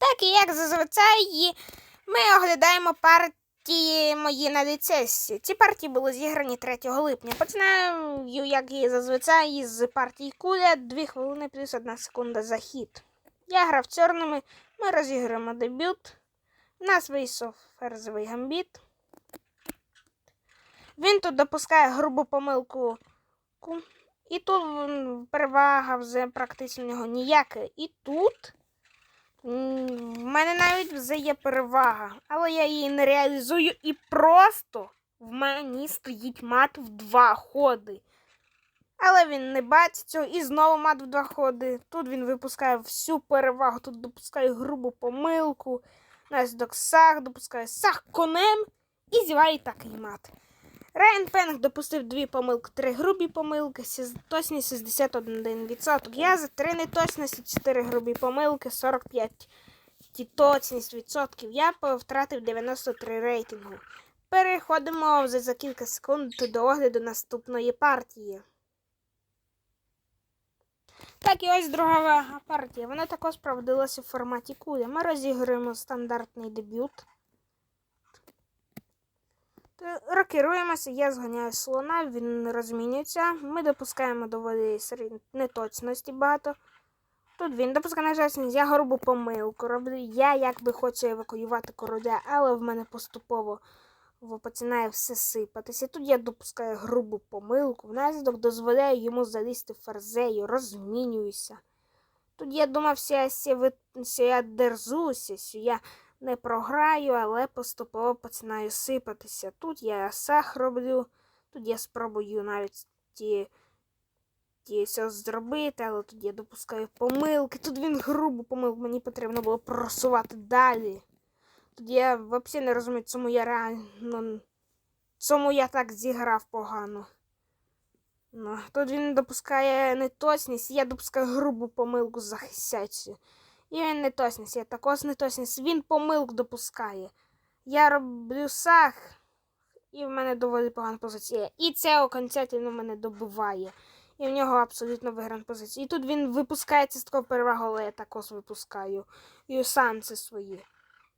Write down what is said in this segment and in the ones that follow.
Так і як зазвичай, ми оглядаємо партії мої на ліцесі. Ці партії були зіграні 3 липня. Починаю, як і зазвичай, з партії куля 2 хвилини плюс 1 секунда за хід. Я грав чорними, ми розіграємо дебют. У нас вийшов ферзовий гамбіт. Він тут допускає грубу помилку. І тут перевага вже практично нього ніяка. І тут в мене навіть вже є перевага, але я її не реалізую і просто в мені стоїть мат в два ходи. Але він не бачить цього і знову мат в два ходи. Тут він випускає всю перевагу, тут допускає грубу помилку. Наслідок сах, допускає сах конем і зіває такий мат. Райан Пенг допустив дві помилки, три грубі помилки, точність 61%. Я за три неточності, 4 грубі помилки, 45 точність відсотків. Я втратив 93 рейтингу. Переходимо вже за кілька секунд до огляду наступної партії. Так, і ось друга партія. Вона також проводилася в форматі кулі. Ми розіграємо стандартний дебют. Т- Рокіруємося, я зганяю слона, він розмінюється. Ми допускаємо доволі неточності багато. Тут він допускає нежасність, я грубу помилку роблю. Я якби хочу евакуювати короля, але в мене поступово починає все сипатися. Тут я допускаю грубу помилку, внаслідок дозволяю йому залізти ферзею, розмінююся. Тут я думав, що я, що я дерзуся, що я не програю, але поступово починаю сипатися. Тут я сах роблю, тут я спробую навіть ті, ті все зробити, але тут я допускаю помилки. Тут він грубу помилку, мені потрібно було просувати далі. Тут я взагалі не розумію, чому я реально. Чому я так зіграв погано. Ну, тут він допускає неточність, я допускаю грубу помилку захисячу. І він неточність, я також неточність. Він помилку допускає. Я роблю сах, і в мене доволі погана позиція. І це окончательно мене добиває. І в нього абсолютно виграна позиція. І тут він випускає часткову перевагу, але я також випускаю. І сам це своє.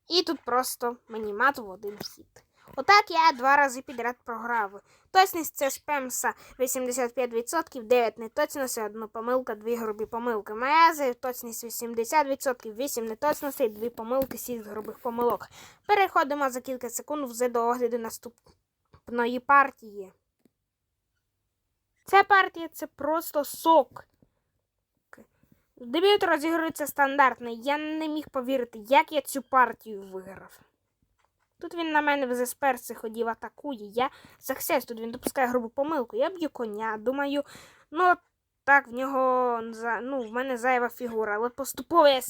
І тут просто мені мат в один хід. Отак я два рази підряд програв. Точність це шпемса 85%, 9 неточностей, 1 помилка, 2 грубі помилки. Моя точність 80%, 8 неточностей, 2 помилки, 6 грубих помилок. Переходимо за кілька секунд вже до огляду наступної партії. Ця партія це просто сок. Дебют розігрується стандартний. Я не міг повірити, як я цю партію виграв. Тут він на мене вже з ходів, атакує. Я захисяюсь, тут він допускає грубу помилку. Я б'ю коня. Думаю, ну так, в нього ну, в мене зайва фігура, але поступово я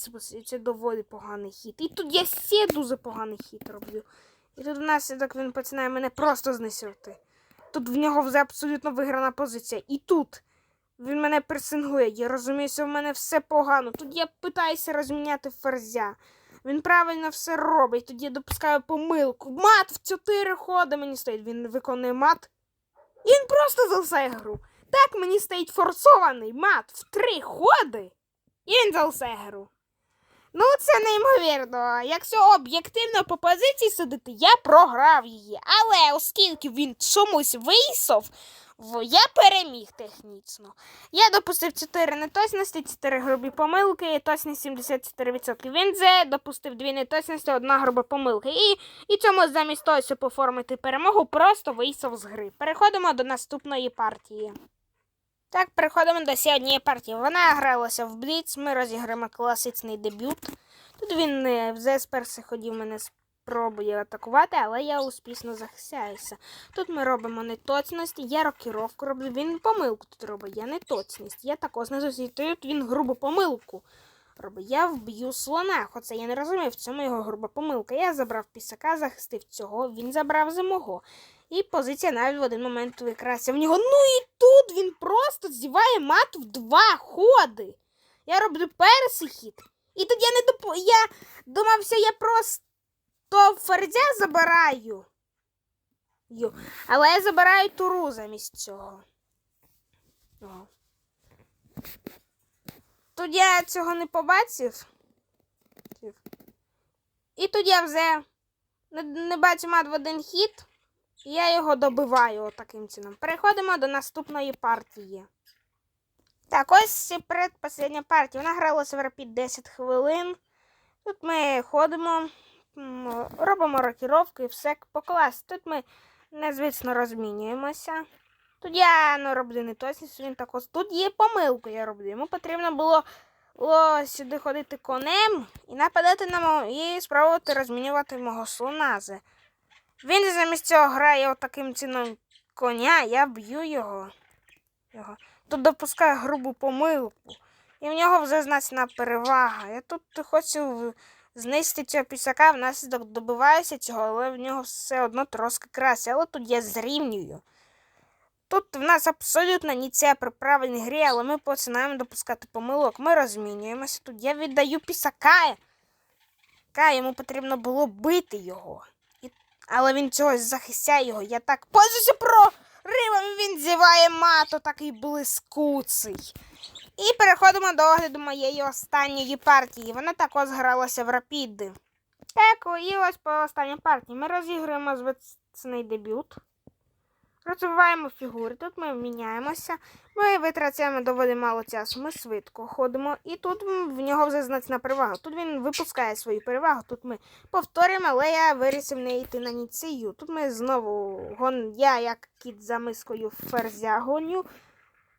це доволі поганий хід. І тут я ще дуже поганий хід роблю. І тут внаслідок він починає мене просто знесювати. Тут в нього вже абсолютно виграна позиція. І тут він мене пресингує. Я розумію, що в мене все погано. Тут я питаюся розміняти ферзя. Він правильно все робить. Тоді я допускаю помилку. Мат в чотири ходи мені стоїть. Він виконує мат. І він просто залишає гру. Так мені стоїть форсований мат в три ходи. І він залишає гру. Ну, це неймовірно. Якщо об'єктивно по позиції судити, я програв її. Але оскільки він чомусь вийшов, я переміг технічно. Я допустив 4 неточності, 4 грубі помилки, точність 74%. Він же допустив 2 неточності, 1 груба помилка. І, і цьому замість того, щоб оформити перемогу, просто вийшов з гри. Переходимо до наступної партії. Так, переходимо до ще однієї партії. Вона гралася в Бліц, ми розіграємо класичний дебют. Тут він вже з перших ходів мене спробує атакувати, але я успішно захищаюся. Тут ми робимо неточності, я рокіровку роблю, він помилку тут робить, я неточність. Я також не зустрічаю, тут він грубу помилку робить. Я вб'ю слона, хоча я не розумію, в цьому його груба помилка. Я забрав пісака, захистив цього, він забрав за мого. І позиція навіть в один момент викрася в нього. Ну і тут він просто зіває мат в два ходи. Я роблю перший хід. І тоді я не доп... Я думався, я просто ферзя забираю. Але я забираю туру замість цього. О. Тут я цього не побачив. І тут я вже не, не бачу мат в один хід, і я його добиваю таким чином. Переходимо до наступної партії. Так, ось і предпоследня партія. Вона гралася в Рапід 10 хвилин. Тут ми ходимо, робимо рокіровки і все по класі. Тут ми незвично розмінюємося. Тут я ну, роблю не точність, він також. Тут є помилку, я роблю. Йому потрібно було, було сюди ходити конем і нападати на мого і спробувати розмінювати мого слонази. Він замість цього грає отаким чином коня, я б'ю його. його. Тут допускає грубу помилку. І в нього вже значна перевага. Я тут хочу знищити цього пісака, внаслідок добиваюся цього, але в нього все одно трошки краще. Але тут я зрівнюю. Тут в нас абсолютно ніця при правильній грі, але ми починаємо допускати помилок. Ми розмінюємося. Тут я віддаю пісака. Ка, йому потрібно було бити його. І... Але він чогось захищає його. Я так пользуюся проривом, він зіває мато такий блискуций. І переходимо до огляду моєї останньої партії. Вона також гралася в рапіди. Так, і ось по останній партії. Ми розігруємо звичний дебют. Розвиваємо фігури. Тут ми міняємося. Ми витрачаємо доволі мало часу. Ми швидко ходимо. І тут в нього вже значна перевага. Тут він випускає свою перевагу. Тут ми повторюємо, але я вирішив не йти на ніцію. Тут ми знову гон... я, як кіт за мискою ферзя гоню.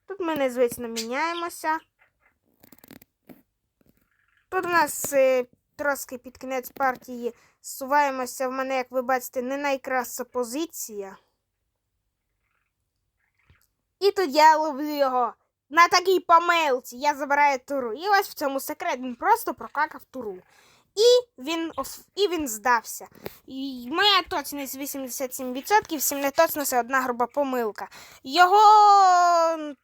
Тут ми незвично міняємося. Тут у нас е, трошки під кінець партії суваємося. В мене, як ви бачите, не найкраща позиція. І тут я ловлю його на такій помилці. Я забираю туру. І ось в цьому секрет. Він просто прокакав туру. І він, і він здався. І моя точність 87%, всім неточності одна груба помилка. Його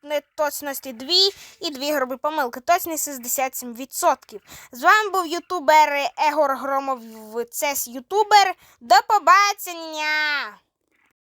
неточності дві і дві грубі помилки. Точність 67%. З вами був ютубер Егор Громов. Це ютубер. До побачення!